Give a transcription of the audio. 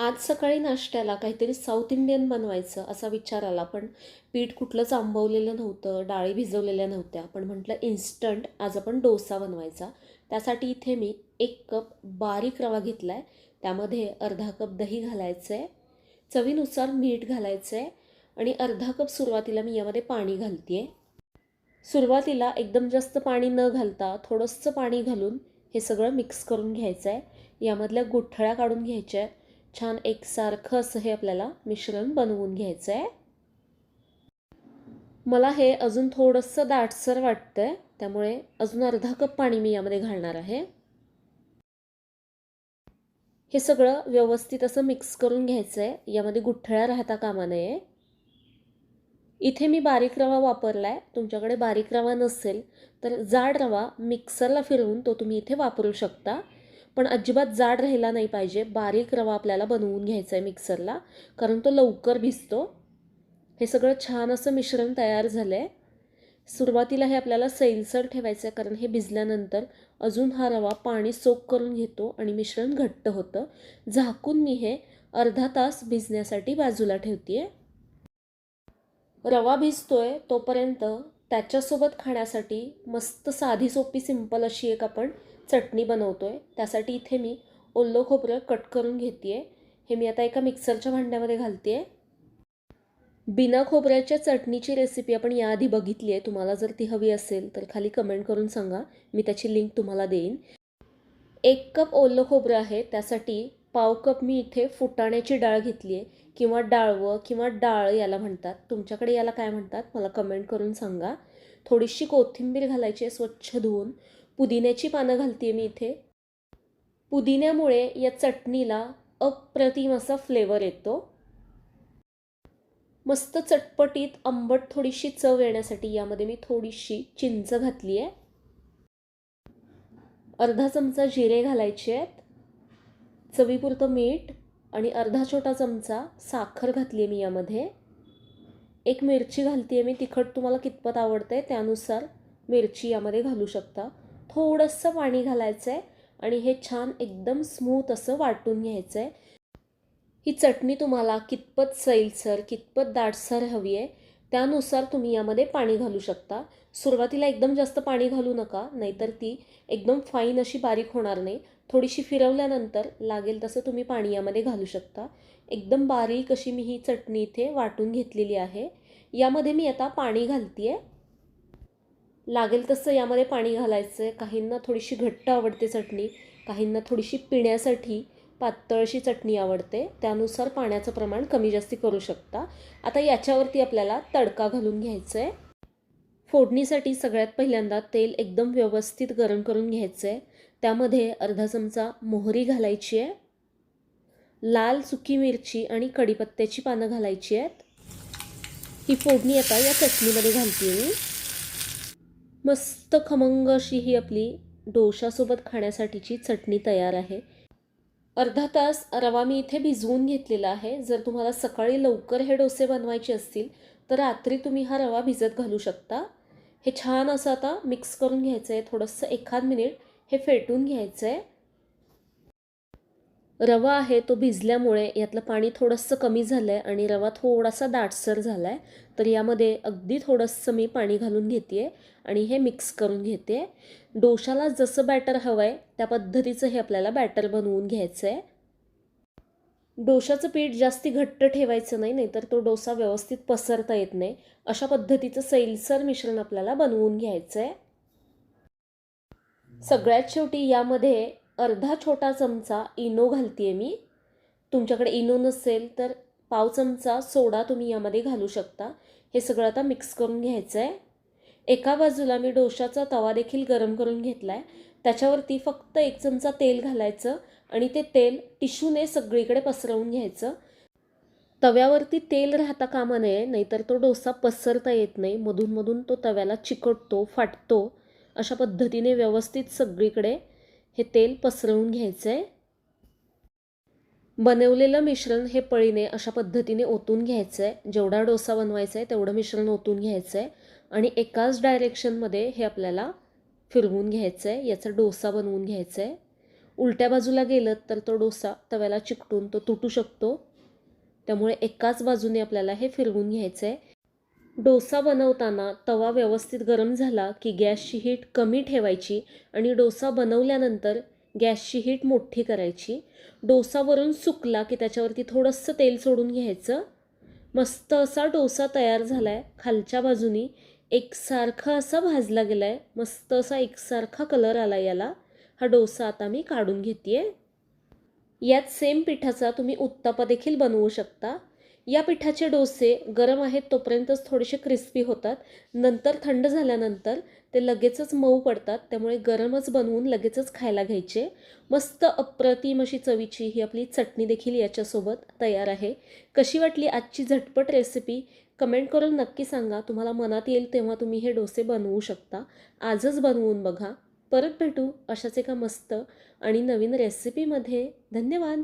आज सकाळी नाश्त्याला काहीतरी साऊथ इंडियन बनवायचं असा विचार आला पण पीठ कुठलंच आंबवलेलं नव्हतं डाळी भिजवलेल्या नव्हत्या. पण म्हटलं इन्स्टंट आज आपण डोसा बनवायचा. त्यासाठी इथे मी एक कप बारीक रवा घेतला आहे त्यामध्ये अर्धा कप दही घालायचं आहे चवीनुसार मीठ घालायचं आहे आणि अर्धा कप सुरुवातीला मी यामध्ये पाणी घालते आहे सुरुवातीला एकदम जास्त पाणी न घालता थोडंसं पाणी घालून हे सगळं मिक्स करून घ्यायचं आहे यामधल्या गुठळ्या काढून घ्यायच्या आहेत छान एकसारखं असं हे आपल्याला मिश्रण बनवून घ्यायचं आहे मला हे अजून थोडंसं दाटसर वाटतं आहे त्यामुळे अजून अर्धा कप पाणी मी यामध्ये घालणार आहे. हे सगळं व्यवस्थित असं मिक्स करून घ्यायचं आहे यामध्ये गुठळ्या राहता कामा नये. इथे मी बारीक रवा वापरला आहे तुमच्याकडे बारीक रवा नसेल तर जाड रवा मिक्सरला फिरवून तो तुम्ही इथे वापरू शकता. पण अजिबात जाड राहिला नाही पाहिजे. बारीक रवा आपल्याला बनवून घ्यायचा आहे मिक्सरला कारण तो लवकर भिजतो. हे सगळं छान असं मिश्रण तयार झालं आहे सुरुवातीला हे आपल्याला सैलसर ठेवायचं आहे कारण हे भिजल्यानंतर अजून हा रवा पाणी सोक करून घेतो आणि मिश्रण घट्ट होतं. झाकून मी हे अर्धा तास भिजण्यासाठी बाजूला ठेवते आहे रवा भिजतोय तोपर्यंत त्याच्यासोबत खाण्यासाठी मस्त साधी सोपी सिंपल अशी एक आपण चटणी बनवतो आहे त्यासाठी इथे मी ओलं खोबरं कट करून घेते आहे हे मी आता एका मिक्सरच्या भांड्यामध्ये घालते आहे बिना खोबऱ्याच्या चटणीची रेसिपी आपण याआधी बघितली आहे. तुम्हाला जर ती हवी असेल तर खाली कमेंट करून सांगा. मी त्याची लिंक तुम्हाला देईन. एक कप ओलं खोबरं आहे. त्यासाठी पाव कप मी इथे फुटाण्याची डाळ घेतली आहे. किंवा डाळवं किंवा डाळ याला म्हणतात. तुमच्याकडे याला काय म्हणतात? मला कमेंट करून सांगा. थोडीशी कोथिंबीर घालायची आहे. स्वच्छ धुवून. पुदिन्याची पानं घालते मी इथे. पुदिन्यामुळे या चटणीला अप्रतिम असा फ्लेवर येतो. मस्त चटपटीत आंबट थोडीशी चव येण्यासाठी यामध्ये मी थोडीशी चिंच घातली आहे. अर्धा चमचा जिरे घालायचे आहेत. चवीपुरतं मीठ आणि अर्धा छोटा चमचा साखर घातली आहे मी यामध्ये. एक मिरची घालते आहे मी तिखट तुम्हाला कितपत आवडते त्यानुसार मिरची यामध्ये घालू शकता. थोडंसं पाणी घालायचं आहे आणि हे छान एकदम स्मूथ असं वाटून घ्यायचं आहे ही चटणी तुम्हाला कितपत सैलसर कितपत दाटसर हवी आहे त्यानुसार तुम्ही यामध्ये पाणी घालू शकता. सुरुवातीला एकदम जास्त पाणी घालू नका नाहीतर ती एकदम फाईन अशी बारीक होणार नाही. थोडीशी फिरवल्यानंतर लागेल तसं तुम्ही पाणी यामध्ये घालू शकता. एकदम बारीक अशी मी ही चटणी इथे वाटून घेतलेली आहे. यामध्ये मी आता पाणी घालते आहे लागेल तसं यामध्ये पाणी घालायचं आहे. काहींना थोडीशी घट्ट आवडते चटणी काहींना थोडीशी पिण्यासाठी पातळशी चटणी आवडते. त्यानुसार पाण्याचं प्रमाण कमी जास्ती करू शकता. आता याच्यावरती आपल्याला तडका घालून घ्यायचं आहे फोडणीसाठी सगळ्यात पहिल्यांदा तेल एकदम व्यवस्थित गरम करून घ्यायचं आहे त्यामध्ये अर्धा चमचा मोहरी घालायची आहे. लाल सुकी मिरची आणि कढीपत्त्याची पानं घालायची आहेत. ही फोडणी आता या चटणीमध्ये घालते मी. मस्त खमंग अशी ही आपली डोशासोबत खाण्यासाठीची चटणी तयार आहे. अर्धा तास रवा मी इथे भिजवून घेतलेला आहे. जर तुम्हाला सकाळी लवकर हे डोसे बनवायचे असतील तर रात्री तुम्ही हा रवा भिजत घालू शकता. हे छान असं आता मिक्स करून घ्यायचं आहे थोडंसं एखाद मिनिट हे फेटून घ्यायचं आहे रवा आहे तो भिजल्यामुळे यातलं पाणी थोडंसं कमी झालं आहे आणि रवा थोडासा दाटसर झाला आहे तर यामध्ये अगदी थोडंसं मी पाणी घालून घेते आहे आणि हे मिक्स करून घेते डोशाला जसं बॅटर हवं आहे त्या पद्धतीचं हे आपल्याला बॅटर बनवून घ्यायचं आहे डोशाचं पीठ जास्ती घट्ट ठेवायचं नाही नाहीतर तो डोसा व्यवस्थित पसरता येत नाही. अशा पद्धतीचं सैलसर मिश्रण आपल्याला बनवून घ्यायचं आहे सगळ्यात शेवटी यामध्ये अर्धा छोटा चमचा इनो घालते आहे मी. तुमच्याकडे इनो नसेल तर पाव चमचा सोडा तुम्ही यामध्ये घालू शकता. हे सगळं आता मिक्स करून घ्यायचं आहे एका बाजूला मी डोशाचा तवा देखील गरम करून घेतला आहे त्याच्यावरती फक्त एक चमचा तेल घालायचं आणि ते तेल टिश्यूने सगळीकडे पसरवून घ्यायचं. तव्यावरती तेल राहता कामा नये नाहीतर तो डोसा पसरता येत नाही. मधूनमधून तो तव्याला चिकटतो फाटतो. अशा पद्धतीने व्यवस्थित सगळीकडे हे तेल पसरवून घ्यायचं आहे बनवलेलं मिश्रण हे पळीने अशा पद्धतीने ओतून घ्यायचं आहे जेवढा डोसा बनवायचा आहे तेवढं मिश्रण ओतून घ्यायचं आहे आणि एकाच डायरेक्शनमध्ये हे आपल्याला फिरवून घ्यायचं आहे याचा डोसा बनवून घ्यायचा आहे उलट्या बाजूला गेलं तर तो डोसा तव्याला चिकटून तो तुटू शकतो. त्यामुळे एकाच बाजूने आपल्याला हे फिरवून घ्यायचं आहे डोसा बनवताना तवा व्यवस्थित गरम झाला की गॅसची हीट कमी ठेवायची आणि डोसा बनवल्यानंतर गॅसची हीट मोठी करायची. डोसावरून सुकला की त्याच्यावरती थोडंसं तेल सोडून घ्यायचं. मस्त असा डोसा तयार झाला आहे खालच्या बाजूनी एकसारखा असा भाजला गेला आहे मस्त असा एकसारखा कलर आला याला. हा डोसा आता मी काढून घेते आहे यात सेम पिठाचा तुम्ही उत्तापा देखील बनवू शकता. या पिठाचे डोसे गरम आहेत तोपर्यंतच थोडेसे क्रिस्पी होतात. नंतर थंड झाल्यानंतर ते लगेचच मऊ पडतात. त्यामुळे गरमच बनवून लगेचच खायला घ्यायचे. मस्त अप्रतिम अशी चवीची ही आपली चटणी देखील याच्यासोबत तयार आहे. कशी वाटली आजची झटपट रेसिपी कमेंट करून नक्की सांगा. तुम्हाला मनात येईल तेव्हा तुम्ही हे डोसे बनवू शकता. आजच बनवून बघा. परत भेटू अशाच एका मस्त आणि नवीन रेसिपीमध्ये धन्यवाद!